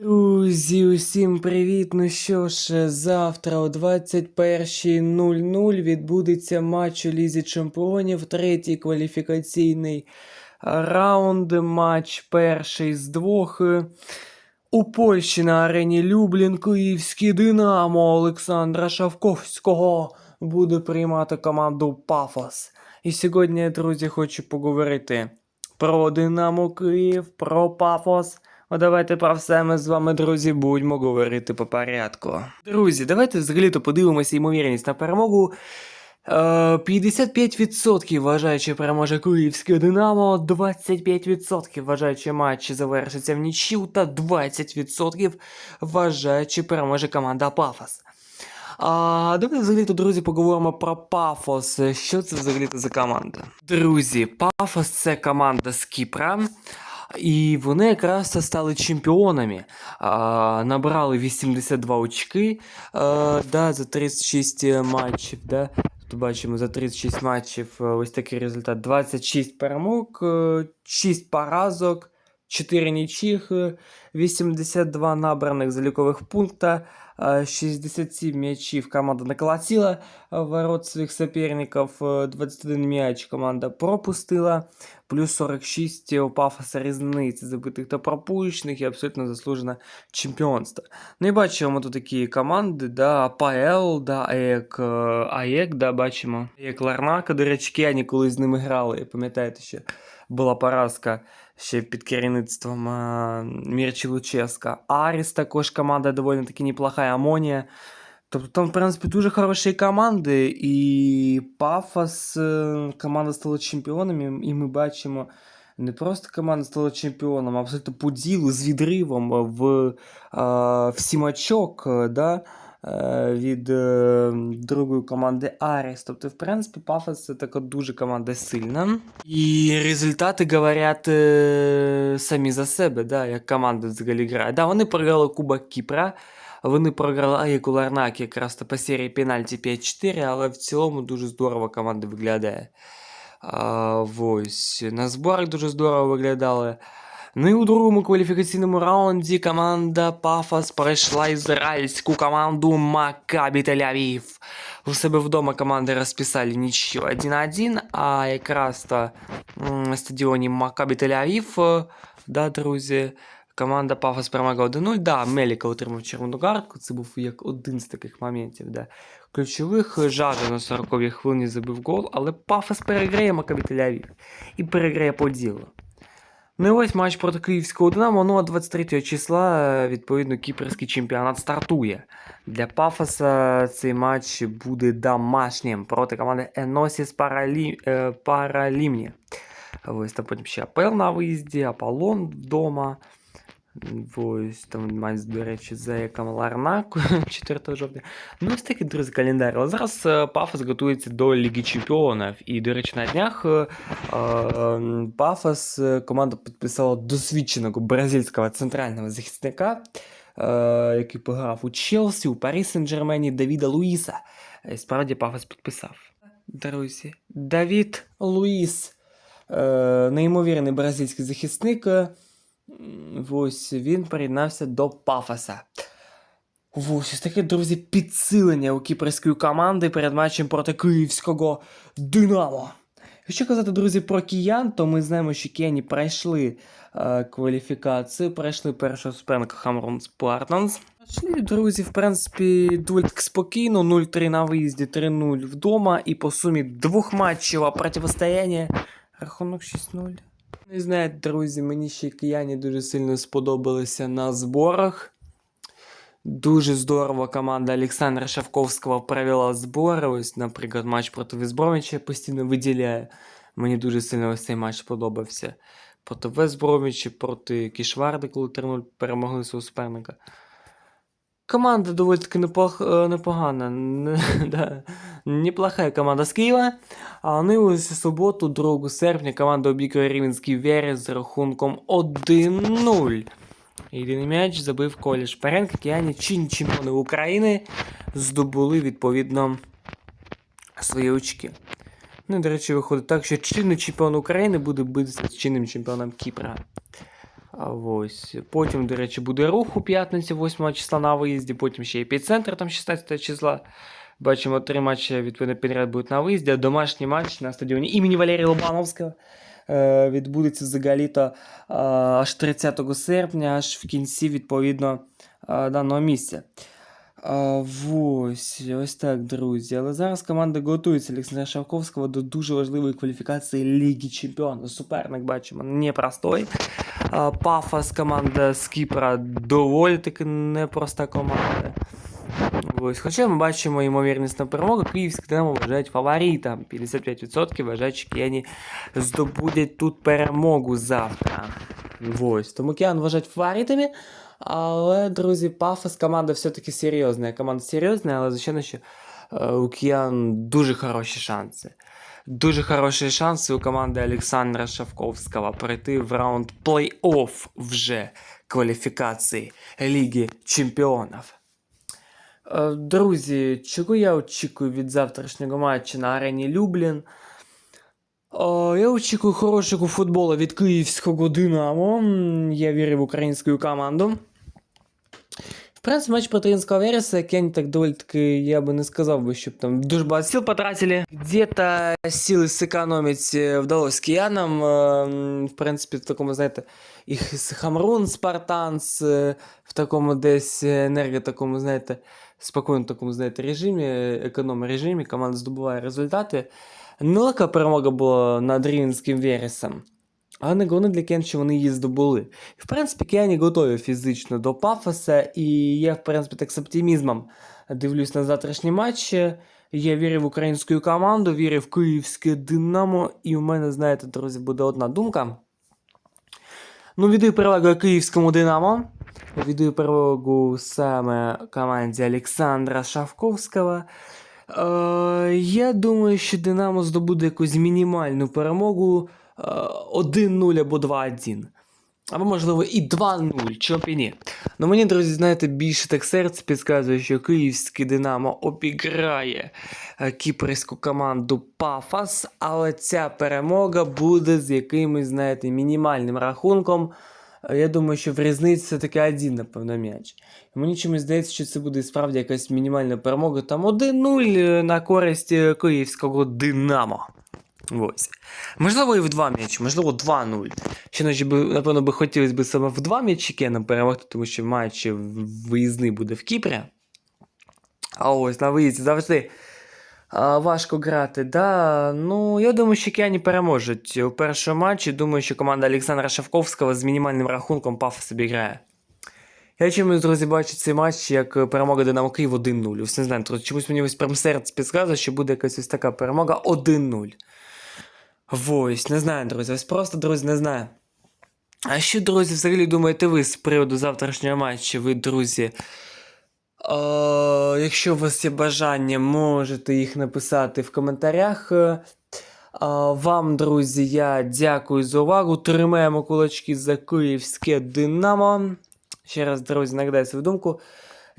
Друзі, усім привіт! Ну що ж, завтра о 21.00 відбудеться матч у Лізі Чемпіонів, третій кваліфікаційний раунд, матч перший з двох. У Польщі на арені Люблін Київський Динамо Олександра Шавковського буде приймати команду Пафос. І сьогодні, друзі, хочу поговорити про Динамо Київ, про Пафос. Ну, давайте про все ми з вами, друзі, будемо говорити по порядку. Друзі, давайте взагалі-то подивимося ймовірність на перемогу. Е, 55% вважаючи переможе Київське Динамо, 25% вважаючи матч завершиться в нічю, та 20% вважаючи переможе команда Пафос. А давайте взагалі-то, друзі, поговоримо про Пафос. Що це взагалі-то за команда? Друзі, Пафос це команда з Кіпра. І вони якраз стали чемпіонами. А, набрали 82 очки а, да, за 36 матчів. Да. Тут бачимо за 36 матчів е, ось такий результат: 26 перемог, е, 6 поразок, 4 нічих, е, 82 набраних залікових пункта, е, 67 м'ячів команда наколотила ворот своїх соперників, е, 21 м'яч команда пропустила плюс 46 у Пафоса різниці забитих та пропущених і абсолютно заслужене чемпіонство. Ну і бачимо тут такі команди, да, АПЛ, да, АЕК, е, АЕК, да, бачимо. АЕК Ларнака, до речі, Кіані колись з ними грали, пам'ятаєте, що була поразка ще під керівництвом е, Мірчі Луческа. Аріс також команда доволі таки неплоха, Амонія. Тобто там, в принципі, дуже хороші команди, і Пафос е, команда стала чемпіонами, і ми бачимо не просто команда стала чемпіоном, а абсолютно по ділу з відривом в, е, в сімачок е, да, е, Від е, другої команди Аріс. Тобто, в принципі, Пафос це така дуже команда сильна. І результати говорять е, самі за себе, да, як команда взагалі грає. Да, вони програли Кубок Кіпра. Вони програли Аєку Ларнак якраз по серії пенальті 5-4, але в цілому дуже здорово команда виглядає. А, ось. На зборах дуже здорово виглядали. Ну і у другому кваліфікаційному раунді команда Пафос пройшла ізраїльську команду Макабі Тель-Авів. У себе вдома команди розписали нічого 1-1, а якраз м, на стадіоні Макабі Тель-Авів, е, да, друзі, команда Пафос перемогла 1-0. Да, Меліка отримав червону картку, це був як один з таких моментів. Да. Ключових Жажа на 40-й хвилині забив гол, але Пафос переграє Макабі Тель-Авів і переграє по ділу. Ну і ось матч проти Київського Динамо, ну а 23 числа, е, відповідно, кіпрський чемпіонат стартує. Для Пафоса цей матч буде домашнім проти команди Еносіс е, Паралімні. Ось там потім ще Апел на виїзді, Аполлон вдома. Ось там матч, до речі, за яким Ларнак 4 жовтня. Ну, ось такий, друзі, календар. Але зараз е, Пафос готується до Ліги Чемпіонів. І, до речі, на днях е, е, Пафос команда підписала досвідченого бразильського центрального захисника, який пограв у Челсі, у Парі Сен-Джермені Давіда Луїса. І справді Пафос підписав. Друзі, Давід Луїс, неймовірний бразильський захисник. Ось він приєднався до Пафоса. Ось ось таке, друзі, підсилення у кіпрської команди перед матчем проти київського Динамо. Якщо казати, друзі, про киян, то ми знаємо, що кияні пройшли е, кваліфікацію, пройшли першого суперника Хамрун Спартанс. Пройшли, друзі, в принципі, так спокійно, 0-3 на виїзді, 3-0 вдома, і по сумі двохматчеве протистояння. Рахунок 6-0. Не знаєте, друзі, мені ще кияні дуже сильно сподобалися на зборах. Дуже здорово команда Олександра Шавковського провела збори. Ось, наприклад, матч проти Весброміча я постійно виділяю. Мені дуже сильно ось цей матч подобався. Проти Весброміча, проти Кішварди, коли 3-0 перемогли суперника. Команда доволі таки е, непогана. Неплохая команда з Києва. А ну у суботу, 2 серпня, команда обіграє Рівенський Верес з рахунком 1-0. Єдиний м'яч забив коледж Перенка, кияні чинні чемпіони України здобули відповідно свої очки. Ну, і, до речі, виходить так, що чинний чемпіон України буде битися з чинним чемпіоном Кіпра. А ось. Потім, до речі, буде рух у п'ятницю, 8 числа на виїзді, потім ще епіцентр там 16 числа. Бачимо, три матчі відповідно підряд будуть на виїзді. Домашній матч на стадіоні імені Валерія Лобановського е, відбудеться взагалі-то е, аж 30 серпня, аж в кінці, відповідно, е, даного місця. Ось, ось так, друзі. Але зараз команда готується Олександра Шавковського до дуже важливої кваліфікації Ліги Чемпіонів. Суперник бачимо непростой. Пафос команда з Кіпра доволі таки непроста команда. Ось, хоча ми бачимо ймовірність на перемогу, київське Динамо вважають фаворитом. 55% вважають, що кияні здобудять тут перемогу завтра. Ось, тому киян вважають фаворитами. Але, друзі, пафос команда все-таки серйозна. Команда серйозна, але звичайно, що е, у киян дуже хороші шанси. Дуже хороші шанси у команди Олександра Шавковського пройти в раунд плей-офф вже кваліфікації Ліги Чемпіонів. Е, Друзі, чого я очікую від завтрашнього матчу на арені Люблін? Я очікую хорошого футболу від київського Динамо. Я вірю в українську команду. В принципі, матч проти Інського Вереса, Кень так доволі таки, я би не сказав би, щоб там дуже багато сил потратили. Где-то сили зекономить е, вдалося киянам. Е, В принципі, в такому, знаєте, і Х- Хамрун, Спартанс, е, в такому десь енерго, такому, знаєте, спокійному такому, знаєте, режимі, економ режимі, команда здобуває результати. Нелегка перемога була над Рівненським Вересом. Але не для Кен, що вони її здобули. В принципі, Кіані готові фізично до пафоса, і я, в принципі, так з оптимізмом дивлюсь на завтрашні матчі. Я вірю в українську команду, вірю в київське Динамо, і у мене, знаєте, друзі, буде одна думка. Ну, віддаю перевагу київському Динамо. Віддаю перевагу саме команді Олександра Шавковського. Е, я думаю, що Динамо здобуде якусь мінімальну перемогу 1-0 або 2-1. Або, можливо, і 2-0, чого б і ні. Ну мені, друзі, знаєте, більше так серце підказує, що київське Динамо обіграє е, кіпрську команду Пафас, але ця перемога буде з якимось, знаєте, мінімальним рахунком. Е, Я думаю, що в різниці все-таки один, напевно, м'яч. Мені чомусь здається, що це буде справді якась мінімальна перемога. Там 1-0 на користь е, київського Динамо. Ось. Можливо, і в два м'ячі, можливо, 2-0. Ще напевно, би хотілося б саме в два м'ячі Кена перемогти, тому що матч виїзний буде в Кіпрі. А ось на виїзді завжди а, важко грати. Да, ну, я думаю, що кияні переможуть у першому матчі. Думаю, що команда Олександра Шавковського з мінімальним рахунком Пафос обіграє. Я чомусь, друзі, бачу цей матч як перемога Динамо Київ 1-0. Ось не знаю, чомусь мені ось прям серце підказує, що буде якась ось така перемога 1-0. Ось, не знаю, друзі, ось просто, друзі, не знаю. А що, друзі, взагалі думаєте ви з приводу завтрашнього матчу? Ви, друзі, е, якщо у вас є бажання, можете їх написати в коментарях. Е, Вам, друзі, я дякую за увагу. Тримаємо кулачки за київське Динамо. Ще раз, друзі, нагадаю свою думку.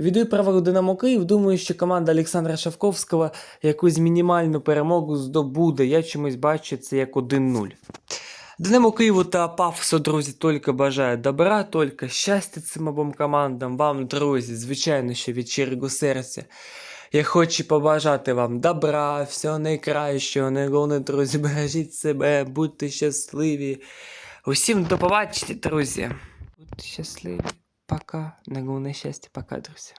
Віддаю перевагу Динамо Київ. Думаю, що команда Олександра Шавковського якусь мінімальну перемогу здобуде. Я чомусь бачу це як 1-0. Динамо Києву та Пафосу, друзі, тільки бажаю добра, тільки щастя цим обом командам. Вам, друзі, звичайно, що від щирого серця. Я хочу побажати вам добра, всього найкращого. Найголовніше, друзі, бережіть себе, будьте щасливі. Усім до побачення, друзі. Будьте щасливі. Пока. Найголовніше щастя, пока, друзі.